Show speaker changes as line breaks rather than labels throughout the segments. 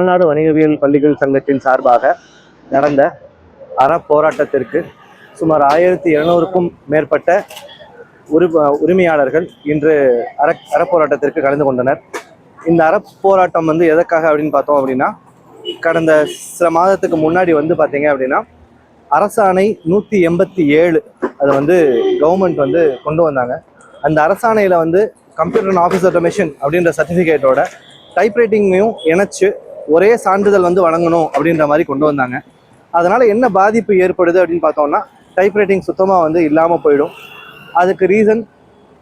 தமிழ்நாடு வணிகவியல் பள்ளிகள் சங்கத்தின் சார்பாக நடந்த அறப்போராட்டத்திற்கு சுமார் ஆயிரத்தி இருநூறுக்கும் மேற்பட்ட உரி உரிமையாளர்கள் இன்று அற அறப்போராட்டத்திற்கு கலந்து கொண்டனர். இந்த அறப்போராட்டம் வந்து எதற்காக அப்படின்னு பார்த்தோம் அப்படின்னா கடந்த சில மாதத்துக்கு முன்னாடி வந்து பார்த்தீங்க அப்படின்னா அரசாணை நூற்றி எண்பத்தி ஏழு அதை வந்து கவர்மெண்ட் வந்து கொண்டு வந்தாங்க. அந்த அரசாணையில் வந்து கம்ப்யூட்டர் அண்ட் ஆஃபீஸ் ஆட்டோமேஷன் அப்படின்ற சர்டிஃபிகேட்டோட டைப்ரைட்டிங்கையும் இணைச்சு ஒரே சான்றிதழ் வந்து வழங்கணும் அப்படின்ற மாதிரி கொண்டு வந்தாங்க. அதனால் என்ன பாதிப்பு ஏற்படுது அப்படின்னு பார்த்தோம்னா டைப்ரைட்டிங் சுத்தமாக வந்து இல்லாமல் போயிடும். அதுக்கு ரீசன்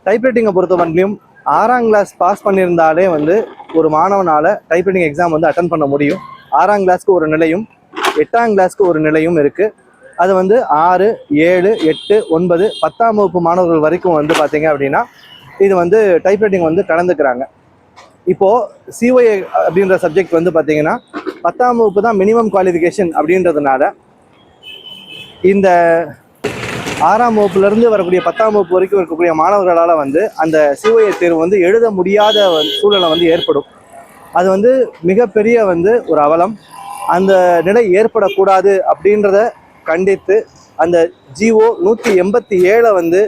டைப்ரைட்டிங்கை பொறுத்த வரலையும் ஆறாம் கிளாஸ் பாஸ் பண்ணியிருந்தாலே வந்து ஒரு மாணவனால் டைப்ரைட்டிங் எக்ஸாம் வந்து அட்டன் பண்ண முடியும். ஆறாம் கிளாஸ்க்கு ஒரு நிலையும் எட்டாம் கிளாஸ்க்கு ஒரு நிலையும் இருக்குது அது வந்து ஆறு ஏழு எட்டு ஒன்பது பத்தாம் வகுப்பு மாணவர்கள் வரைக்கும் வந்து பார்த்தீங்க அப்படின்னா இது வந்து டைப்ரைட்டிங் வந்து கலந்துக்கிறாங்க. இப்போது சிஒஏ அப்படின்ற சப்ஜெக்ட் வந்து பார்த்தீங்கன்னா பத்தாம் வகுப்பு தான் மினிமம் குவாலிஃபிகேஷன் அப்படின்றதுனால இந்த ஆறாம் வகுப்புலேருந்து வரக்கூடிய பத்தாம் வகுப்பு வரைக்கும் இருக்கக்கூடிய மாணவர்களால் வந்து அந்த சிஓஏ தேர்வு வந்து எழுத முடியாத சூழலை வந்து ஏற்படும். அது வந்து மிகப்பெரிய வந்து ஒரு அவலம். அந்த நிலை ஏற்படக்கூடாது அப்படின்றத கண்டித்து அந்த ஜிஓ நூற்றி எண்பத்தி ஏழை வந்து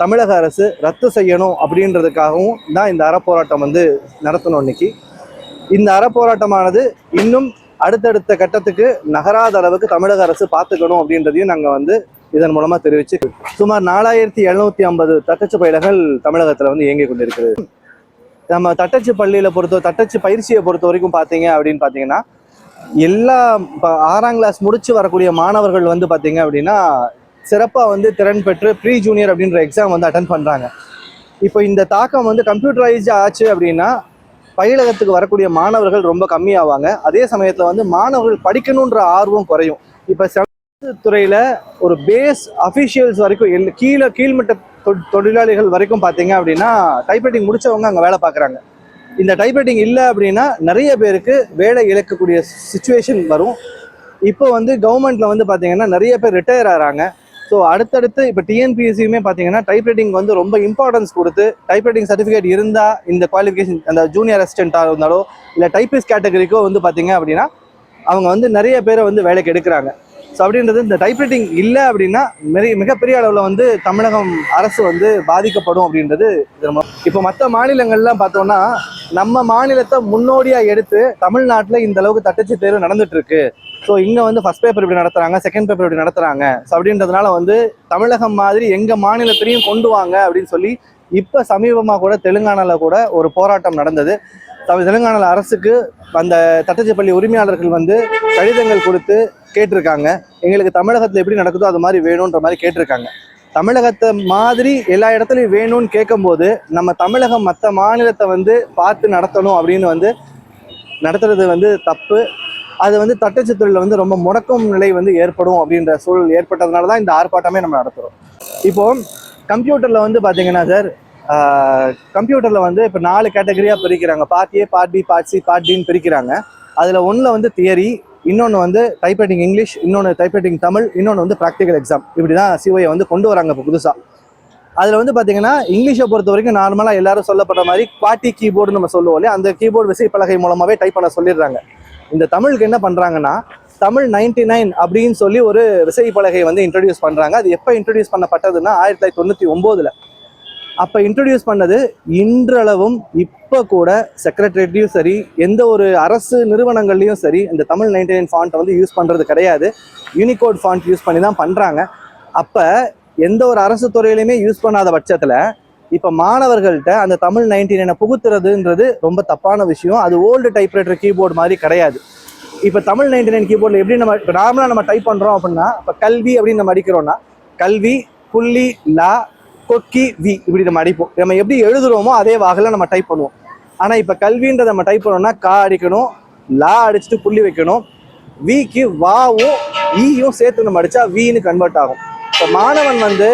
தமிழக அரசு ரத்து செய்யணும் அப்படின்றதுக்காகவும் தான் இந்த அறப்போராட்டம் வந்து நடத்தணும் இன்னைக்கு. இந்த அறப்போராட்டமானது இன்னும் அடுத்தடுத்த கட்டத்துக்கு நகராத அளவுக்கு தமிழக அரசு பார்த்துக்கணும் அப்படின்றதையும் நாங்கள் வந்து இதன் மூலமாக தெரிவிச்சு சுமார் நாலாயிரத்தி எழுநூத்தி ஐம்பது தட்டச்சு பயிலகள் தமிழகத்தில் வந்து இயங்கி கொண்டிருக்கிறது. நம்ம தட்டச்சு பள்ளியில் பொறுத்த தட்டச்சு பயிற்சியை பொறுத்த வரைக்கும் பார்த்தீங்க அப்படின்னு பார்த்தீங்கன்னா எல்லா இப்போ ஆறாம் கிளாஸ் முடிச்சு வரக்கூடிய மாணவர்கள் வந்து பார்த்தீங்க அப்படின்னா சிறப்பாக வந்து திறன் பெற்று ப்ரீ ஜூனியர் அப்படின்ற எக்ஸாம் வந்து அட்டன் பண்ணுறாங்க இப்போ இந்த தாக்கம் வந்து கம்ப்யூட்டரைஸ் ஆச்சு அப்படின்னா பயிலகத்துக்கு வரக்கூடிய மாணவர்கள் ரொம்ப கம்மியாவாங்க. அதே சமயத்தில் வந்து மாணவர்கள் படிக்கணுன்ற ஆர்வம் குறையும். இப்போ துறையில் ஒரு பேஸ் அஃபிஷியல்ஸ் வரைக்கும் எல் கீழே கீழ்மட்ட தொ- தொழிலாளிகள் வரைக்கும் பார்த்தீங்க அப்படின்னா டைப்ரைட்டிங் முடிச்சவங்க அங்கே வேலை பார்க்குறாங்க இந்த டைப்ரைட்டிங் இல்லை அப்படின்னா நிறைய பேருக்கு வேலை இழக்கக்கூடிய சுச்சுவேஷன் வரும். இப்போ வந்து கவர்மெண்ட்டில் வந்து பார்த்தீங்கன்னா நிறைய பேர் ரிட்டையர் ஆகிறாங்க. ஸோ அடுத்தடுத்து இப்போ டிஎன்பிஎஸ்சியுமே பார்த்தீங்கன்னா டைப்ரைட்டிங் வந்து ரொம்ப இம்பார்ட்டன்ஸ் கொடுத்து டைப்ரைட்டிங் சர்டிஃபிகேட் இருந்தால் இந்த குவாலிஃபிகேஷன் அந்த ஜூனியர் அசிஸ்டண்ட்டாக இருந்தாலோ இல்லை டைப்பிஸ்ட் கேட்டகரிக்கோ வந்து பார்த்தீங்க அப்படின்னா அவங்க வந்து நிறைய பேரை வந்து வேலைக்கு எடுக்கிறாங்க. ஸோ அப்படின்றது இந்த டைப்ரைட்டிங் இல்லை அப்படின்னா மிக மிகப்பெரிய அளவில் வந்து தமிழகம் அரசு வந்து பாதிக்கப்படும் அப்படின்றது இது இப்போ மற்ற மாநிலங்கள்லாம் பார்த்தோம்னா நம்ம மாநிலத்தை முன்னோடியாக எடுத்து தமிழ்நாட்டில் இந்த அளவுக்கு தட்டச்சு தேர்வு நடந்துட்டு இருக்கு. ஸோ இங்கே வந்து ஃபர்ஸ்ட் பேப்பர் இப்படி நடத்துகிறாங்க செகண்ட் பேப்பர் இப்படி நடத்துகிறாங்க ஸோ அப்படின்றதுனால வந்து தமிழகம் மாதிரி எங்கள் மாநிலத்திலையும் கொண்டு வாங்க அப்படின்னு சொல்லி இப்போ சமீபமாக கூட தெலுங்கானாவில் கூட ஒரு போராட்டம் நடந்தது. தமிழ் அரசுக்கு அந்த தட்டச்சு பள்ளி உரிமையாளர்கள் வந்து கடிதங்கள் கொடுத்து கேட்டிருக்காங்க. எங்களுக்கு தமிழகத்தில் எப்படி நடக்குதோ அது மாதிரி வேணுன்ற மாதிரி கேட்டிருக்காங்க. தமிழகத்தை மாதிரி எல்லா இடத்துலையும் வேணும்னு கேட்கும்போது நம்ம தமிழகம் மற்ற மாநிலத்தை வந்து பார்த்து நடத்தணும் அப்படின்னு வந்து நடத்துறது வந்து தப்பு. அது வந்து தட்டச்சு தொழிலில் வந்து ரொம்ப முடக்கும் நிலை வந்து ஏற்படும் அப்படின்ற சூழல் ஏற்பட்டதுனால தான் இந்த ஆர்ப்பாட்டமே நம்ம நடத்துகிறோம் இப்போ கம்ப்யூட்டரில் வந்து பார்த்தீங்கன்னா சார் கம்ப்யூட்டரில் வந்து இப்போ நாலு கேட்டகரியாக பிரிக்கிறாங்க. Part A part B part C part டின்னு பிரிக்கிறாங்க. அதில் ஒன்றில் வந்து தியரி இன்னொன்று வந்து டைப்ரைட்டிங் இங்கிலீஷ் இன்னொன்று டைப்ரைட்டிங் தமிழ் இன்னொன்று வந்து ப்ராக்டிக்கல் எக்ஸாம் இப்படி தான் சிஓஏ வந்து கொண்டு வராங்க இப்போ புதுசாக அதில் வந்து பார்த்தீங்கன்னா இங்கிலீஷை பொறுத்த வரைக்கும் நார்மலாக எல்லாரும் சொல்லப்படுற மாதிரி குவாட்டி கீபோர்டு நம்ம சொல்லுவோம் இல்லையா? அந்த கீபோர்டு விசைப்பலகை மூலமாகவே டைப் பண்ண சொல்லிடுறாங்க. இந்த தமிழுக்கு என்ன பண்ணுறாங்கன்னா தமிழ் நைன்டி நைன் அப்படின்னு சொல்லி ஒரு விசைப்பலகை வந்து இன்ட்ரடியூஸ் பண்ணுறாங்க அது எப்போ இன்ட்ரடியூஸ் பண்ணப்பட்டதுன்னா ஆயிரத்தி தொள்ளாயிரத்தி தொண்ணூற்றி ஒம்போதில். அப்போ இன்ட்ரடியூஸ் பண்ணது இன்றளவும் இப்போ கூட செக்ரட்டரியேட்லையும் சரி எந்த ஒரு அரசு நிறுவனங்கள்லையும் சரி இந்த தமிழ் நைன்டி நைன் ஃபாண்ட்டை வந்து யூஸ் பண்ணுறது கிடையாது. யூனிகோட் ஃபாண்ட் யூஸ் பண்ணி தான் பண்ணுறாங்க அப்போ எந்த ஒரு அரசு துறையிலையுமே யூஸ் பண்ணாத பட்சத்தில் இப்போ மாணவர்கள்ட்ட அந்த தமிழ் நைன்டி நைனை புகுத்துறதுன்றது ரொம்ப தப்பான விஷயம். அது ஓல்டு டைப்ரைட்டர் கீபோர்டு மாதிரி கிடையாது. இப்போ தமிழ் நைன்டி நைன் கீபோர்டில் எப்படி நம்ம இப்போ நார்மலாக நம்ம டைப் பண்ணுறோம் அப்படின்னா இப்போ கல்வி அப்படின்னு நம்ம அடிக்கிறோம்னா கல்வி புள்ளி லா கொக்கி வி இப்படி நம்ம அடிப்போம். நம்ம எப்படி எழுதுறோமோ அதே வாகில் நம்ம டைப் பண்ணுவோம். ஆனால் இப்போ கல்வின்றதை நம்ம டைப் பண்ணோம்னா கா அடிக்கணும் லா அடிச்சுட்டு புள்ளி வைக்கணும் விக்கு வாவும் ஈயும் சேர்த்து நம்ம அடித்தா வின்னு கன்வெர்ட் ஆகும். இப்போ மாணவன் வந்து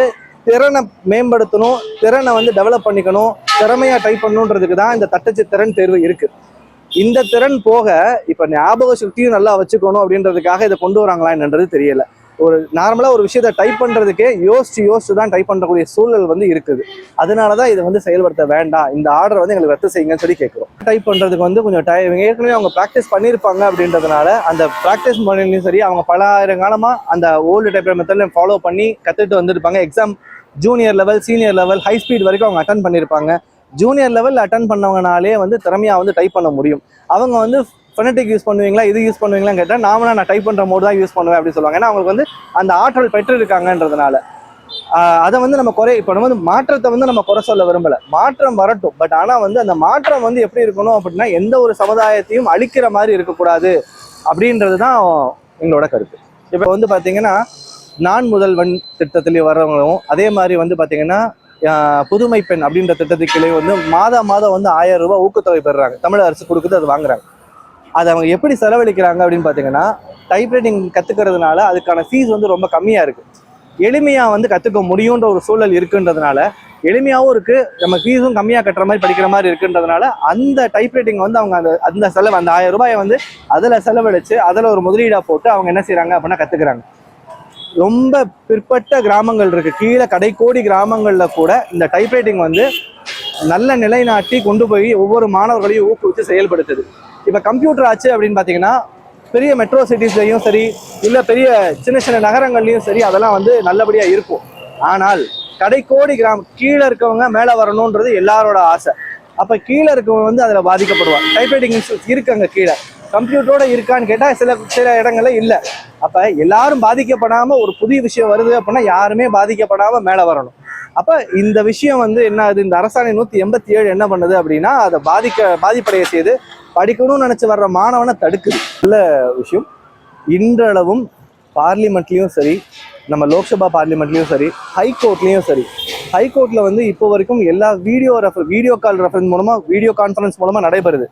திறனை மேம்படுத்தணும் திறனை வந்து டெவலப் பண்ணிக்கணும் திறமையாக டைப் பண்ணணுன்றதுக்கு தான் இந்த தட்டச்சு திறன் தேர்வு இருக்கு. இந்த திறன் போக இப்போ ஞாபக சக்தியும் நல்லா வச்சுக்கணும் அப்படின்றதுக்காக இதை கொண்டு வராங்களா என்னன்றது தெரியல. ஒரு நார்மலாக ஒரு விஷயத்த டைப் பண்ணுறதுக்கே யோசிச்சு யோசிச்சு தான் டைப் பண்ணுறக்கூடிய சூழல் வந்து இருக்குது. அதனால தான் இதை வந்து செயல்படுத்த வேண்டாம். இந்த ஆர்டர் வந்து எங்களுக்கு ரத்து செய்யுங்கன்னு சொல்லி கேட்குறோம். டைப் பண்ணுறதுக்கு வந்து கொஞ்சம் டைம் ஏற்கனவே அவங்க ப்ராக்டிஸ் பண்ணியிருப்பாங்க அப்படின்றதுனால அந்த ப்ராக்டிஸ் பண்ணியும் சரி அவங்க பல ஆயிரம் காலமாக அந்த ஓல்டு டைப் மெத்தட்ல ஃபாலோ பண்ணி கற்றுட்டு வந்திருப்பாங்க. Exam junior level senior level high speed வரைக்கும் அவங்க அட்டன் பண்ணியிருப்பாங்க ஜூனியர் லெவல் அட்டன் பண்ணவங்கனாலே வந்து திறமையாக வந்து டைப் பண்ண முடியும். அவங்க வந்து ஃபெனட்டிக் யூஸ் பண்ணுவீங்களா? இது யூஸ் பண்ணுவீங்களான்னு கேட்டால் நாமளா நான் டைப் பண்ணுற மோடு தான் யூஸ் பண்ணுவேன் அப்படின்னு சொல்லுவாங்க. ஏன்னா அவங்களுக்கு வந்து அந்த ஆற்றல் பெற்று இருக்காங்கன்றதுனால அதை வந்து நம்ம குறை இப்போ நம்ம வந்து மாற்றத்தை வந்து நம்ம குறை சொல்ல விரும்பலை. மாற்றம் வரட்டும். பட் ஆனால் வந்து அந்த மாற்றம் வந்து எப்படி இருக்கணும் அப்படின்னா எந்த ஒரு சமுதாயத்தையும் அழிக்கிற மாதிரி இருக்கக்கூடாது அப்படின்றது தான் எங்களோட கருத்து. இப்போ வந்து பார்த்தீங்கன்னா நான் முதல்வன் திட்டத்திலேயே வர்றவங்களும் அதே மாதிரி வந்து பார்த்தீங்கன்னா புதுமை பெண் அப்படின்ற திட்டத்துக்குள்ளே வந்து மாதா மாதம் வந்து ஆயிரம் ரூபாய் ஊக்கத்தொகை பெறுறாங்க. தமிழக அரசு கொடுக்குது அது வாங்குறாங்க. அதை அவங்க எப்படி செலவழிக்கிறாங்க அப்படின்னு பார்த்தீங்கன்னா டைப்ரைட்டிங் கற்றுக்கிறதுனால அதுக்கான ஃபீஸ் வந்து ரொம்ப கம்மியாக இருக்குது எளிமையாக வந்து கற்றுக்க முடியுன்ற ஒரு சூழல் இருக்குன்றதுனால எளிமையாகவும் இருக்குது நம்ம ஃபீஸும் கம்மியாக கட்டுற மாதிரி படிக்கிற மாதிரி இருக்குன்றதுனால அந்த டைப்ரைட்டிங் வந்து அவங்க அந்த அந்த செலவு அந்த ஆயிரம் ரூபாயை வந்து அதில் செலவழித்து அதில் ஒரு முதலீடாக போட்டு அவங்க என்ன செய்கிறாங்க அப்படின்னா கற்றுக்குறாங்க ரொம்ப பிற்பட்ட கிராமங்கள் இருக்கு. கீழே கடைக்கோடி கிராமங்களில் கூட இந்த டைப்ரைட்டிங் வந்து நல்ல நிலைநாட்டி கொண்டு போய் ஒவ்வொரு மாணவர்களையும் ஊக்குவித்து செயல்படுத்துது. இப்போ கம்ப்யூட்டர் ஆச்சு அப்படின்னு பார்த்தீங்கன்னா பெரிய மெட்ரோ சிட்டிஸ்லேயும் சரி இல்லை பெரிய சின்ன சின்ன நகரங்கள்லையும் சரி அதெல்லாம் வந்து நல்லபடியாக இருக்கும். ஆனால் கடைக்கோடி கிராமம் கீழே இருக்கவங்க மேலே வரணுன்றது எல்லாரோட ஆசை. அப்போ கீழே இருக்கவங்க வந்து அதில் பாதிக்கப்படுவாங்க. டைப்ரைட்டிங் இருக்கு அங்கே கீழே. கம்ப்யூட்டரோட இருக்கான்னு கேட்டால் சில சில இடங்கள்ல இல்லை. அப்போ எல்லாரும் பாதிக்கப்படாமல் ஒரு புதிய விஷயம் வருது அப்படின்னா யாருமே பாதிக்கப்படாமல் மேலே வரணும். அப்போ இந்த விஷயம் வந்து என்ன ஆகுது? இந்த அரசாணை நூற்றி எண்பத்தி ஏழு என்ன பண்ணுது அப்படின்னா அதை பாதிக்க பாதிப்படைய செய்து படிக்கணும்னு நினச்சி வர்ற மாணவனை தடுக்குது. நல்ல விஷயம். இன்றளவும் பார்லிமெண்ட்லேயும் சரி நம்ம லோக்சபா பார்லிமெண்ட்லேயும் சரி ஹைகோர்ட்லேயும் சரி ஹை வந்து இப்போ வரைக்கும் எல்லா video refer video call reference மூலமாக வீடியோ கான்ஃபரன்ஸ் மூலமாக நடைபெறுது.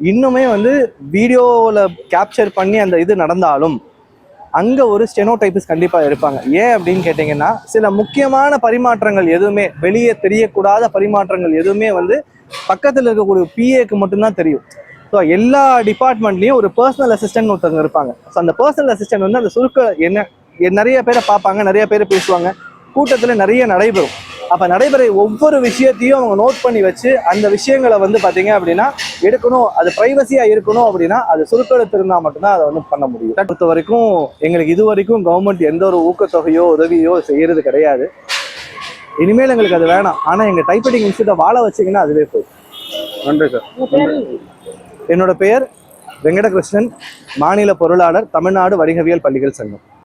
இன்னுமே வந்து வீடியோவில் கேப்சர் பண்ணி அந்த இது நடந்தாலும் அங்கே ஒரு ஸ்டெனோடைபிஸ் கண்டிப்பாக இருப்பாங்க ஏன் அப்படின்னு கேட்டிங்கன்னா சில முக்கியமான பரிமாற்றங்கள் எதுவுமே வெளியே தெரியக்கூடாத பரிமாற்றங்கள் எதுவுமே வந்து பக்கத்தில் இருக்கக்கூடிய பிஏக்கு மட்டும்தான் தெரியும். ஸோ எல்லா டிபார்ட்மெண்ட்லேயும் ஒரு பர்சனல் அசிஸ்டன்ட் ஒருத்தவங்க இருப்பாங்க. ஸோ அந்த பர்சனல் அசிஸ்டன்ட் வந்து அந்த சுருக்க என்ன நிறைய பேரை பார்ப்பாங்க நிறைய பேர் பேசுவாங்க. கூட்டத்தில் நிறைய நடைபெறும். அப்ப நடைபெற ஒவ்வொரு விஷயத்தையும் அவங்க நோட் பண்ணி வச்சு அந்த விஷயங்களை வந்து பாத்தீங்க அப்படின்னா எடுக்கணும் அது பிரைவசியா இருக்கணும் அப்படின்னா அது சுருக்கெழுத்து இருந்தா மட்டும்தான் அதை வந்து பண்ண முடியும். பொறுத்த வரைக்கும் எங்களுக்கு இது வரைக்கும் கவர்மெண்ட் எந்த ஒரு ஊக்கத்தொகையோ உதவியோ செய்யறது கிடையாது. இனிமேல் எங்களுக்கு அது வேணாம். ஆனா எங்க டைப்ரைட்டிங் இன்ஸ்டியூட்டை வாழ வச்சீங்கன்னா அதுவே போதும்.
நன்றி சார்.
என்னோட பெயர் வெங்கடகிருஷ்ணன் மாநில பொருளாளர் தமிழ்நாடு வணிகவியல் பள்ளிகள் சங்கம்.